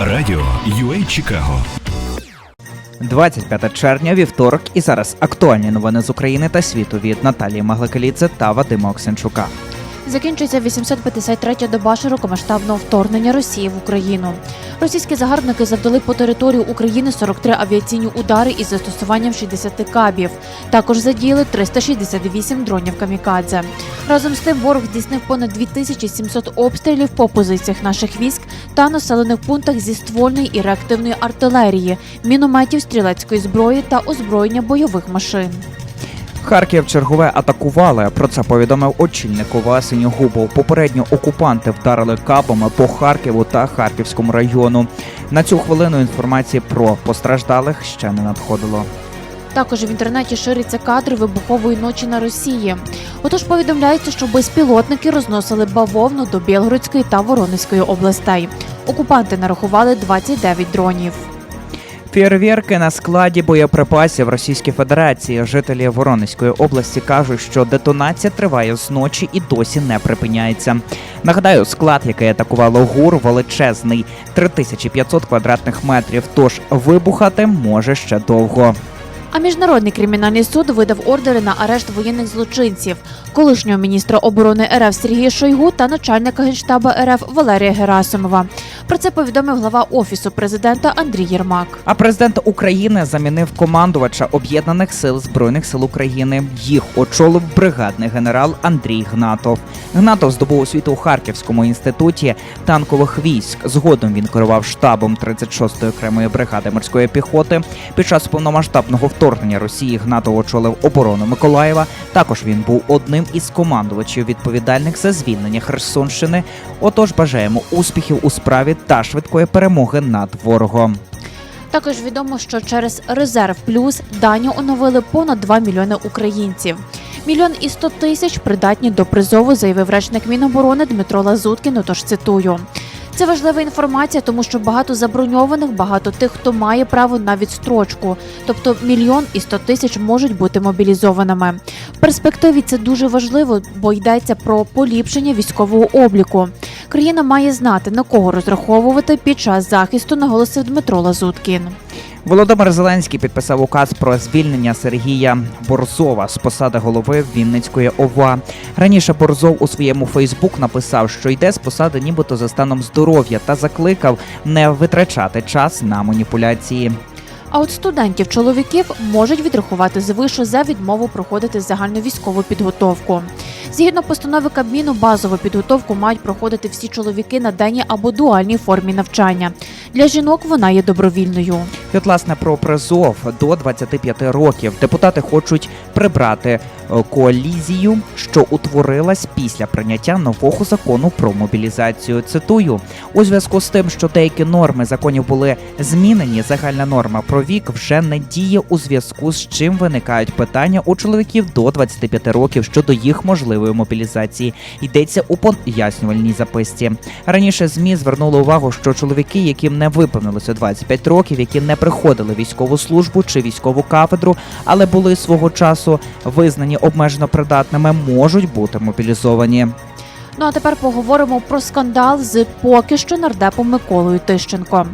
Радіо UA Чикаго 25 червня, вівторок, і зараз актуальні новини з України та світу від Наталії Маглакаліце та Вадима Оксенчука. Закінчується 853-я доба широкомасштабного вторгнення Росії в Україну. Російські загарбники завдали по території України 43 авіаційні удари із застосуванням 60 кабів. Також задіяли 368 дронів камікадзе. Разом з тим ворог здійснив понад 2700 обстрілів по позиціях наших військ та населених пунктах зі ствольної і реактивної артилерії, мінометів стрілецької зброї та озброєння бойових машин. Харків чергове атакували. Про це повідомив очільник ОВА Синьогубов. Попередньо окупанти вдарили кабами по Харкову та Харківському району. На цю хвилину інформації про постраждалих ще не надходило. Також в інтернеті ширяться кадри вибухової ночі на Росії. Отож повідомляється, що безпілотники розносили бавовну до Білгородської та Воронезької областей. Окупанти нарахували 29 дронів. Фєрверки на складі боєприпасів Російської Федерації. Жителі Воронезької області кажуть, що детонація триває з ночі і досі не припиняється. Нагадаю, склад, який атакувало ГУР, величезний 3500 квадратних метрів. Тож вибухати може ще довго. А міжнародний кримінальний суд видав ордери на арешт воєнних злочинців, колишнього міністра оборони РФ Сергія Шойгу та начальника генштаба РФ Валерія Герасимова. Про це повідомив глава офісу президента Андрій Єрмак. А президент України замінив командувача об'єднаних сил збройних сил України. Їх очолив бригадний генерал Андрій Гнатов. Гнатов здобув освіту у Харківському інституті танкових військ. Згодом він керував штабом 36-ї окремої бригади морської піхоти. Під час повномасштабного вторгнення Росії Гнатов очолив оборону Миколаєва. Також він був одним із командувачів відповідальних за звільнення Херсонщини. Отож, бажаємо успіхів у справі та швидкої перемоги над ворогом. Також відомо, що через резерв плюс дані оновили понад 2 мільйони українців. Мільйон і 100 тисяч придатні до призову, заявив речник Міноборони Дмитро Лазуткін. Отож цитую. Це важлива інформація, тому що багато заброньованих, багато тих, хто має право на відстрочку. Тобто мільйон і сто тисяч можуть бути мобілізованими. В перспективі це дуже важливо, бо йдеться про поліпшення військового обліку. Країна має знати на кого розраховувати під час захисту, наголосив Дмитро Лазуткін. Володимир Зеленський підписав указ про звільнення Сергія Борзова з посади голови Вінницької ОВА. Раніше Борзов у своєму Фейсбук написав, що йде з посади, нібито за станом здоров'я, та закликав не витрачати час на маніпуляції. А от студентів чоловіків можуть відрахувати з вишу за відмову проходити загальновійськову підготовку. Згідно постанови Кабміну, базову підготовку мають проходити всі чоловіки на денній або дуальній формі навчання. Для жінок вона є добровільною. От, власне, про призов до 25 років депутати хочуть прибрати е, коалізію, що утворилась після прийняття нового закону про мобілізацію. Цитую у зв'язку з тим, що деякі норми законів були змінені. Загальна норма про вік вже не діє у зв'язку з чим виникають питання у чоловіків до 25 років щодо їх можливої мобілізації. Йдеться у пояснювальній записці. Раніше змі звернули увагу, що чоловіки, яким не виповнилося 25 років, які не приходили військову службу чи військову кафедру, але були свого часу визнані обмежено придатними, можуть бути мобілізовані. Ну а тепер поговоримо про скандал з поки що нардепом Миколою Тищенко.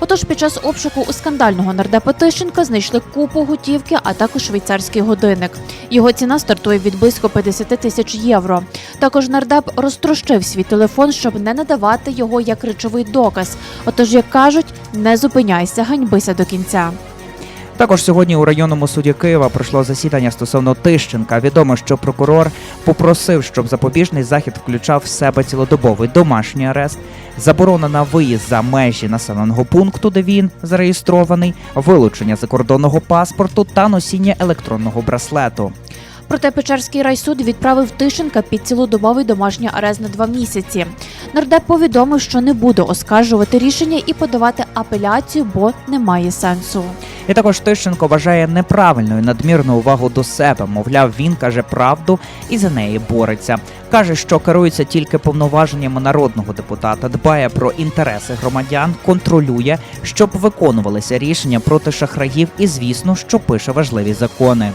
Отож, під час обшуку у скандального нардепа Тищенка знайшли купу готівки, а також швейцарський годинник. Його ціна стартує від близько 50 тисяч євро. Також нардеп розтрощив свій телефон, щоб не надавати його як речовий доказ. Отож, як кажуть, не зупиняйся, ганьбися до кінця. Також сьогодні у районному суді Києва пройшло засідання стосовно Тищенка. Відомо, що прокурор попросив, щоб запобіжний захід включав в себе цілодобовий домашній арест, заборона на виїзд за межі населеного пункту, де він зареєстрований, вилучення закордонного паспорту та носіння електронного браслету. Проте Печерський райсуд відправив Тищенка під цілодобовий домашній арест на два місяці. Нардеп повідомив, що не буде оскаржувати рішення і подавати апеляцію, бо немає сенсу. І також Тищенко вважає неправильною надмірну увагу до себе. Мовляв, він каже правду і за неї бореться. Каже, що керується тільки повноваженнями народного депутата, дбає про інтереси громадян, контролює, щоб виконувалися рішення проти шахраїв, і звісно, що пише важливі закони.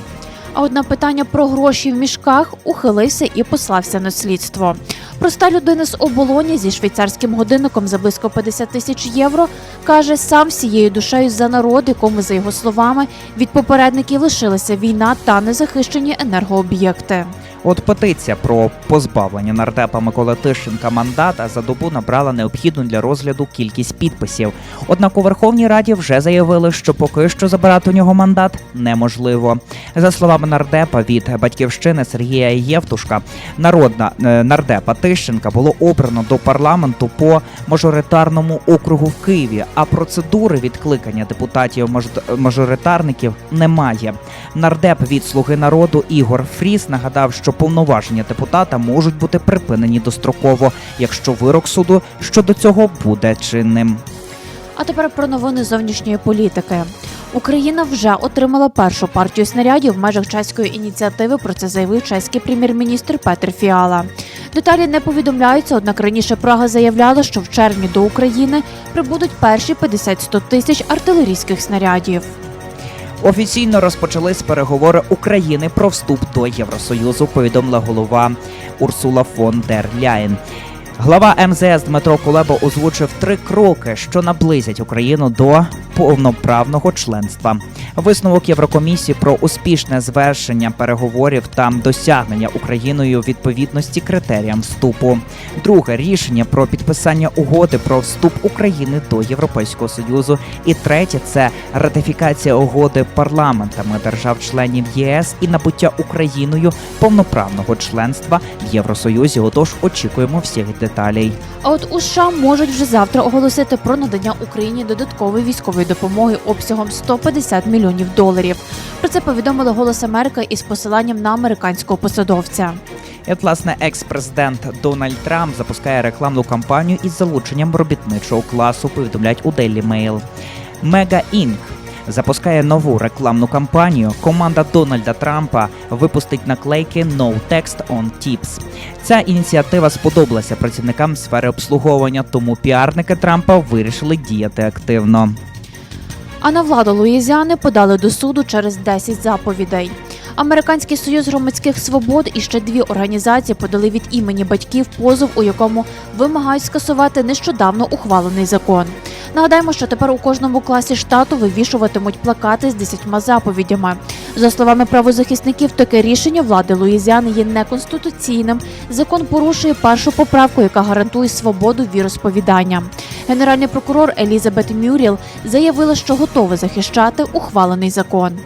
А от на питання про гроші в мішках ухилився і послався на слідство. Проста людина з оболоні зі швейцарським годинником за близько 50 тисяч євро каже сам всією душею за народ, якому, за його словами, від попередників лишилася війна та незахищені енергооб'єкти. От петиція про позбавлення нардепа Миколи Тищенка мандата за добу набрала необхідну для розгляду кількість підписів. Однак у Верховній Раді вже заявили, що поки що забирати у нього мандат неможливо. За словами нардепа від батьківщини Сергія Євтушка, народна е, нардепа Тищенка було обрано до парламенту по мажоритарному округу в Києві. А процедури відкликання депутатів мажоритарників немає. Нардеп від Слуги народу Ігор Фріс нагадав, що повноваження депутата можуть бути припинені достроково, якщо вирок суду щодо цього буде чинним. А тепер про новини зовнішньої політики. Україна вже отримала першу партію снарядів в межах чеської ініціативи. Про це заявив чеський прем'єр-міністр Петр Фіала. Деталі не повідомляються, однак раніше Прага заявляла, що в червні до України прибудуть перші 50-100 тисяч артилерійських снарядів. Офіційно розпочались переговори України про вступ до Євросоюзу. Повідомила голова Урсула фон дер Ляєн. Глава МЗС Дмитро Кулеба озвучив три кроки, що наблизять Україну до повноправного членства. Висновок Єврокомісії про успішне звершення переговорів та досягнення Україною відповідності критеріям вступу. Друге рішення про підписання угоди про вступ України до Європейського союзу. І третє це ратифікація угоди парламентами держав-членів ЄС і набуття Україною повноправного членства в Євросоюзі. Отож очікуємо всіх деталей. А от у США можуть вже завтра оголосити про надання Україні додаткової військової допомоги обсягом 150 мільйонів доларів. Про це повідомили Голос Америка із посиланням на американського посадовця. І, от, власне, екс-президент Дональд Трамп запускає рекламну кампанію із залученням робітничого класу. Повідомляють у Daily Mail. Mega Inc. запускає нову рекламну кампанію. Команда Дональда Трампа випустить наклейки No Text on Tips. Ця ініціатива сподобалася працівникам сфери обслуговування, тому піарники Трампа вирішили діяти активно. А на владу Луїзіани подали до суду через 10 заповідей. Американський союз громадських свобод і ще дві організації подали від імені батьків позов, у якому вимагають скасувати нещодавно ухвалений закон. Нагадаємо, що тепер у кожному класі штату вивішуватимуть плакати з 10 заповідями. За словами правозахисників, таке рішення влади Луїзіани є неконституційним. Закон порушує першу поправку, яка гарантує свободу віросповідання. Генеральний прокурор Елізабет Мюріл заявила, що готова захищати ухвалений закон.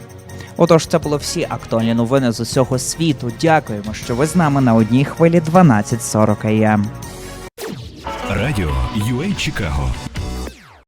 Отож, це було всі актуальні новини з усього світу. Дякуємо, що ви з нами на одній хвилі 12.40 АМ. Радіо UA Чикаго